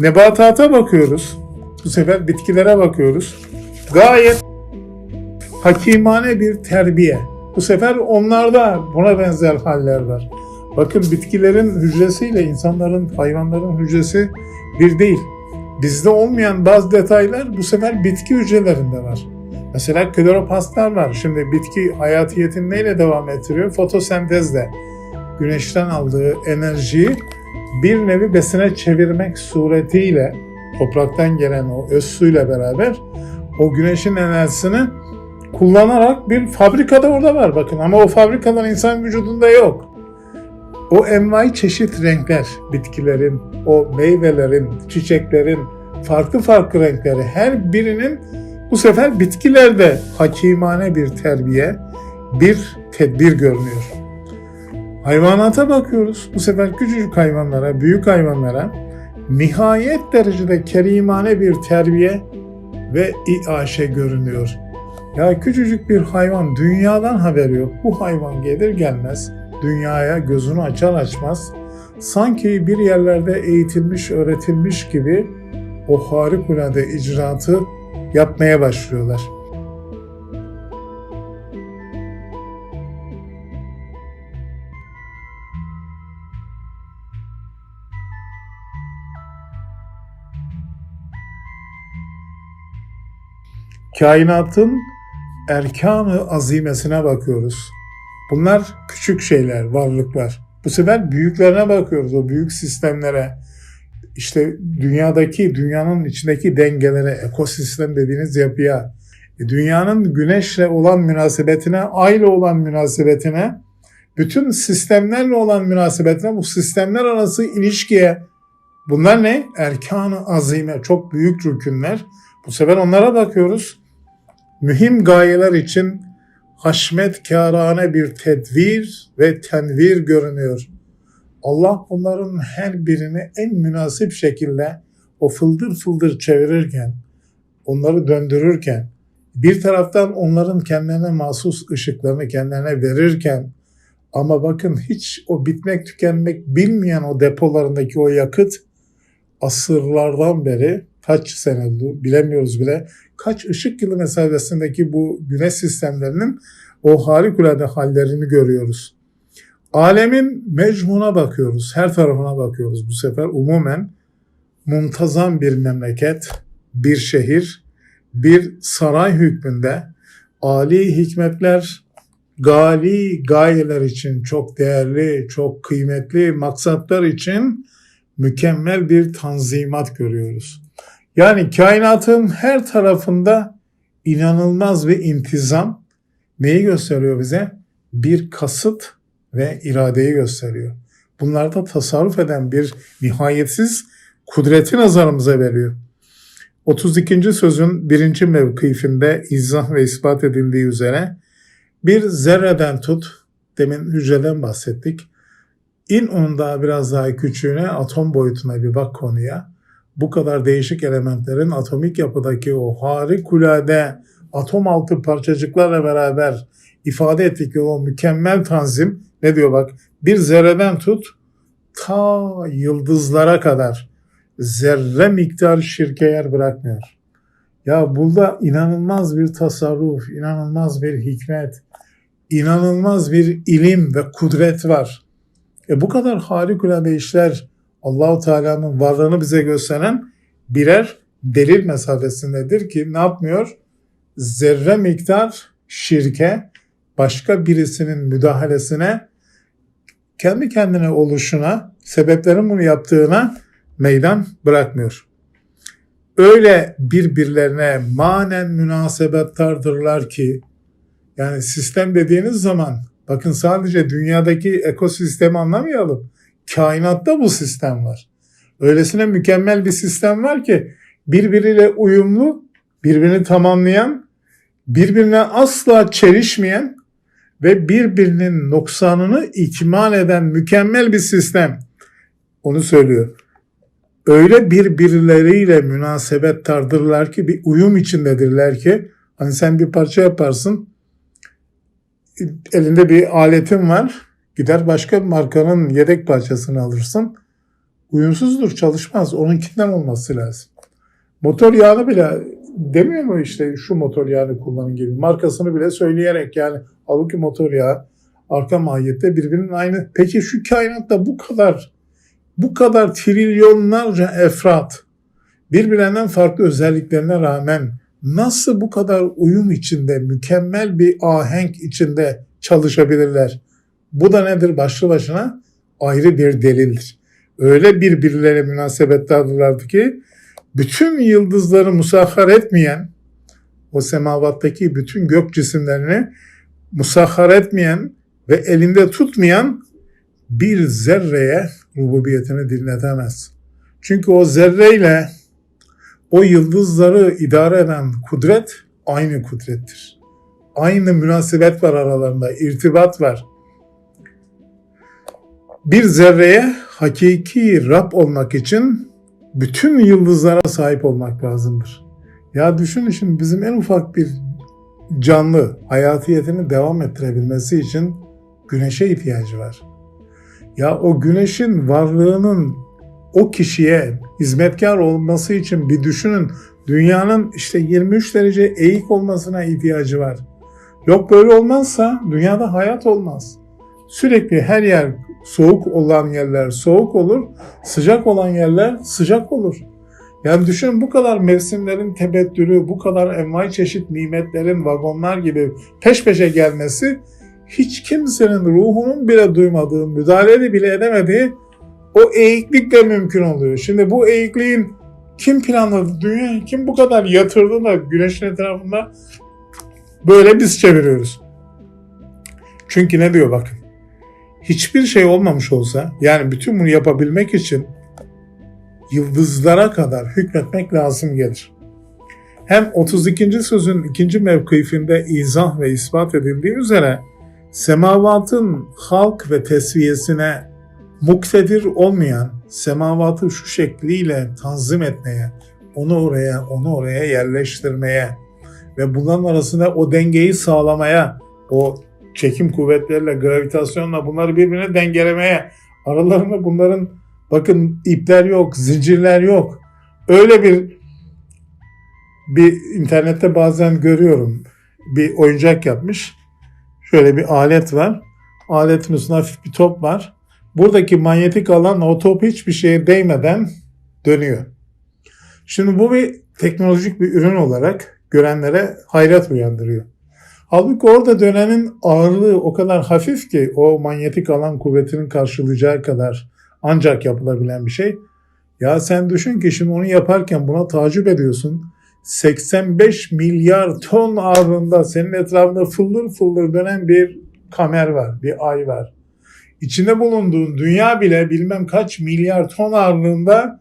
Nebatata bakıyoruz. Bu sefer bitkilere bakıyoruz. Gayet hakimane bir terbiye. Bu sefer onlarda buna benzer haller var. Bakın bitkilerin hücresiyle insanların, hayvanların hücresi bir değil. Bizde olmayan bazı detaylar bu sefer bitki hücrelerinde var. Mesela kloropastlar var. Şimdi bitki hayatiyetini neyle devam ettiriyor? Fotosentezle. Güneşten aldığı enerjiyi bir nevi besine çevirmek suretiyle topraktan gelen o öz suyla beraber o güneşin enerjisini kullanarak bir fabrikada orada var bakın ama o fabrikalar insan vücudunda yok. O envai çeşit renkler, bitkilerin, o meyvelerin, çiçeklerin farklı farklı renkleri her birinin bu sefer bitkilerde hakimane bir terbiye, bir tedbir görünüyor. Hayvanata bakıyoruz. Bu sefer küçücük hayvanlara, büyük hayvanlara nihayet derecede kerimane bir terbiye ve iaşe görünüyor. Ya küçücük bir hayvan dünyadan haberi yok. Bu hayvan gelir gelmez dünyaya gözünü açar açmaz sanki bir yerlerde eğitilmiş, öğretilmiş gibi o harikulade icraatı yapmaya başlıyorlar. Kainatın erkanı azimesine bakıyoruz. Bunlar küçük şeyler, varlıklar. Bu sefer büyüklerine bakıyoruz, o büyük sistemlere. İşte dünyadaki, dünyanın içindeki dengelere, ekosistem dediğiniz yapıya, e, dünyanın güneşle olan münasebetine, ayla olan münasebetine, bütün sistemlerle olan münasebetine, bu sistemler arası ilişkiye, bunlar ne? Erkan-ı azime, çok büyük rükünler. Bu sefer onlara bakıyoruz. Mühim gayeler için haşmetkârane bir tedvir ve tenvir görünüyor. Allah bunların her birini en münasip şekilde o fıldır fıldır çevirirken, onları döndürürken, bir taraftan onların kendilerine mahsus ışıklarını kendilerine verirken, ama bakın hiç o bitmek tükenmek bilmeyen o depolarındaki o yakıt asırlardan beri kaç sene oldu bilemiyoruz bile. Kaç ışık yılı mesafesindeki bu güneş sistemlerinin o harikulade hallerini görüyoruz. Alemin mecmuna bakıyoruz, her tarafına bakıyoruz bu sefer umumen. Muntazam bir memleket, bir şehir, bir saray hükmünde Ali hikmetler, gali gayeler için çok değerli, çok kıymetli maksatlar için mükemmel bir tanzimat görüyoruz. Yani kainatın her tarafında inanılmaz bir intizam neyi gösteriyor bize? Bir kasıt ve iradeyi gösteriyor. Bunlarda tasarruf eden bir nihayetsiz kudreti nazarımıza veriyor. 32. sözün birinci mevkifinde izah ve ispat edildiği üzere bir zerreden tut, demin hücreden bahsettik. İn onun daha biraz daha küçüğüne atom boyutuna bir bak konuya bu kadar değişik elementlerin atomik yapıdaki o harikulade atom altı parçacıklarla beraber ifade ettikleri o mükemmel tanzim ne diyor bak bir zerreden tut ta yıldızlara kadar zerre miktar şirke yer bırakmıyor. Ya burada inanılmaz bir tasarruf, inanılmaz bir hikmet, inanılmaz bir ilim ve kudret var. E bu kadar harikulade işler Allahu Teala'nın varlığını bize gösteren birer delil mesafesindedir ki ne yapmıyor? Zerre miktar şirke, başka birisinin müdahalesine, kendi kendine oluşuna, sebeplerin bunu yaptığına meydan bırakmıyor. Öyle birbirlerine manen münasebetardırlar ki, yani sistem dediğiniz zaman, bakın sadece dünyadaki ekosistemi anlamayalım kainatta bu sistem var. Öylesine mükemmel bir sistem var ki birbiriyle uyumlu, birbirini tamamlayan, birbirine asla çelişmeyen ve birbirinin noksanını ikmal eden mükemmel bir sistem. Onu söylüyor. Öyle birbirleriyle münasebet tardırlar ki bir uyum içindedirler ki hani sen bir parça yaparsın elinde bir aletin var Gider başka markanın yedek parçasını alırsın. uyumsuzdur, çalışmaz. Onunkinden olması lazım. Motor yağını bile demiyor mu işte şu motor yağını kullanın gibi. Markasını bile söyleyerek yani halbuki motor yağı arka mahiyette birbirinin aynı. Peki şu kainatta bu kadar bu kadar trilyonlarca efrat birbirlerinden farklı özelliklerine rağmen nasıl bu kadar uyum içinde, mükemmel bir ahenk içinde çalışabilirler? Bu da nedir başlı başına? Ayrı bir delildir. Öyle birbirleriyle münasebetlidirlerdi ki bütün yıldızları musahhar etmeyen, o semavattaki bütün gök cisimlerini musahhar etmeyen ve elinde tutmayan bir zerreye rububiyetini dinletemez. Çünkü o zerreyle o yıldızları idare eden kudret aynı kudrettir. Aynı münasebet var aralarında, irtibat var. Bir zerreye hakiki Rab olmak için bütün yıldızlara sahip olmak lazımdır. Ya düşünün şimdi bizim en ufak bir canlı hayatiyetini devam ettirebilmesi için güneşe ihtiyacı var. Ya o güneşin varlığının o kişiye hizmetkar olması için bir düşünün. Dünyanın işte 23 derece eğik olmasına ihtiyacı var. Yok böyle olmazsa dünyada hayat olmaz. Sürekli her yer soğuk olan yerler soğuk olur, sıcak olan yerler sıcak olur. Yani düşünün bu kadar mevsimlerin tebettülü, bu kadar envai çeşit nimetlerin vagonlar gibi peş peşe gelmesi hiç kimsenin ruhunun bile duymadığı, müdahale bile edemediği o eğiklikle mümkün oluyor. Şimdi bu eğikliğin kim planladı? Dünya kim bu kadar yatırdı da güneşin etrafında böyle biz çeviriyoruz. Çünkü ne diyor bakın. Hiçbir şey olmamış olsa yani bütün bunu yapabilmek için yıldızlara kadar hükmetmek lazım gelir. Hem 32. sözün ikinci mevkifinde izah ve ispat edildiği üzere semavatın halk ve tesviyesine muktedir olmayan semavatı şu şekliyle tanzim etmeye, onu oraya, onu oraya yerleştirmeye ve bunların arasında o dengeyi sağlamaya, o çekim kuvvetleriyle, gravitasyonla bunları birbirine dengelemeye, aralarında bunların bakın ipler yok, zincirler yok. Öyle bir bir internette bazen görüyorum. Bir oyuncak yapmış. Şöyle bir alet var. Aletin üstünde hafif bir top var. Buradaki manyetik alan o top hiçbir şeye değmeden dönüyor. Şimdi bu bir teknolojik bir ürün olarak görenlere hayret uyandırıyor. Halbuki orada dönenin ağırlığı o kadar hafif ki o manyetik alan kuvvetinin karşılayacağı kadar ancak yapılabilen bir şey. Ya sen düşün ki şimdi onu yaparken buna tacip ediyorsun. 85 milyar ton ağırlığında senin etrafında fıldır fıldır dönen bir kamer var, bir ay var. İçinde bulunduğun dünya bile bilmem kaç milyar ton ağırlığında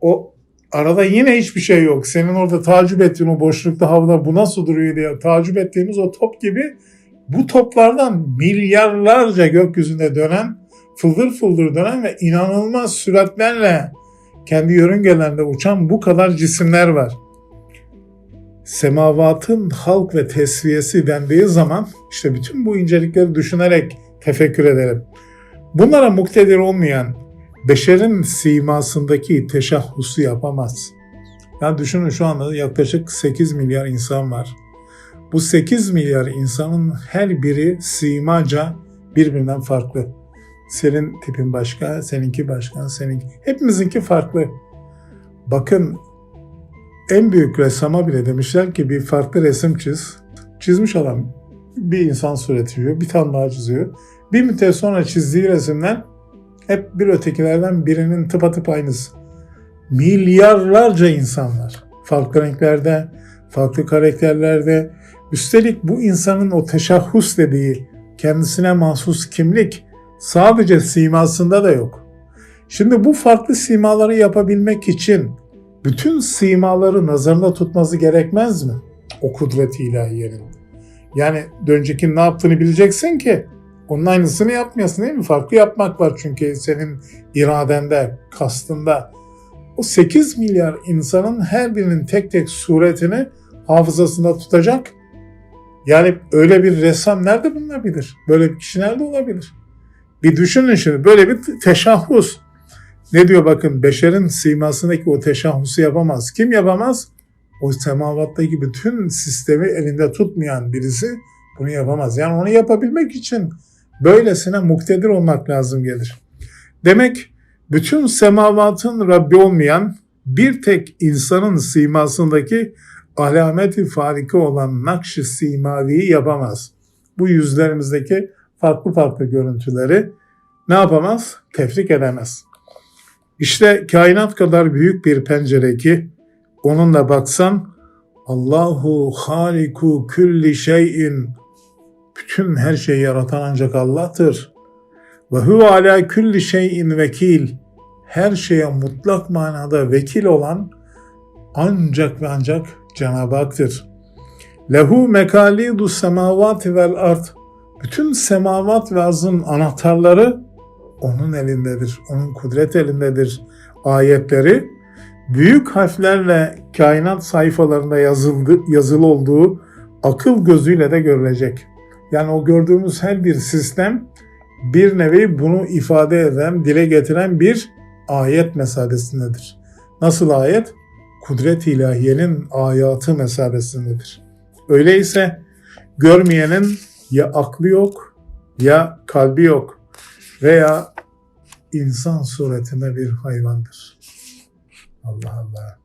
o arada yine hiçbir şey yok. Senin orada tacip ettiğin o boşlukta havada bu nasıl duruyor diye tacip ettiğimiz o top gibi bu toplardan milyarlarca gökyüzünde dönen, fıldır fıldır dönen ve inanılmaz süratlerle kendi yörüngelerinde uçan bu kadar cisimler var. Semavatın halk ve tesviyesi dendiği zaman işte bütün bu incelikleri düşünerek tefekkür edelim. Bunlara muktedir olmayan beşerin simasındaki teşahhusu yapamaz. Yani düşünün şu anda yaklaşık 8 milyar insan var. Bu 8 milyar insanın her biri simaca birbirinden farklı. Senin tipin başka, seninki başka, seninki. Hepimizinki farklı. Bakın en büyük ressama bile demişler ki bir farklı resim çiz. Çizmiş adam bir insan sureti bir tane daha çiziyor. Bir müddet sonra çizdiği resimler hep bir ötekilerden birinin tıpatıp aynısı. Milyarlarca insan var. Farklı renklerde, farklı karakterlerde. Üstelik bu insanın o teşahhus dediği kendisine mahsus kimlik sadece simasında da yok. Şimdi bu farklı simaları yapabilmek için bütün simaları nazarında tutması gerekmez mi? O kudret ilahiyenin. Yani önceki ne yaptığını bileceksin ki onun aynısını yapmayasın değil mi? Farklı yapmak var çünkü senin iradende, kastında. O 8 milyar insanın her birinin tek tek suretini hafızasında tutacak. Yani öyle bir ressam nerede bulunabilir? Böyle bir kişi nerede olabilir? Bir düşünün şimdi böyle bir teşahhus. Ne diyor bakın beşerin simasındaki o teşahhusu yapamaz. Kim yapamaz? O semavattaki bütün sistemi elinde tutmayan birisi bunu yapamaz. Yani onu yapabilmek için böylesine muktedir olmak lazım gelir. Demek bütün semavatın Rabbi olmayan bir tek insanın simasındaki alameti farika olan nakş-ı simaviyi yapamaz. Bu yüzlerimizdeki farklı farklı görüntüleri ne yapamaz? Tefrik edemez. İşte kainat kadar büyük bir pencere ki onunla baksan Allahu haliku külli şeyin bütün her şeyi yaratan ancak Allah'tır. Ve huve ala külli şeyin vekil her şeye mutlak manada vekil olan ancak ve ancak Cenab-ı Hak'tır. Lehu mekalidu semavati vel art bütün semavat ve arzın anahtarları onun elindedir. Onun kudret elindedir. Ayetleri büyük harflerle kainat sayfalarında yazıldı, yazılı olduğu akıl gözüyle de görülecek. Yani o gördüğümüz her bir sistem bir nevi bunu ifade eden, dile getiren bir ayet mesabesindedir. Nasıl ayet? Kudret ilahiyenin ayatı mesabesindedir. Öyleyse görmeyenin ya aklı yok ya kalbi yok veya insan suretinde bir hayvandır. Allah Allah.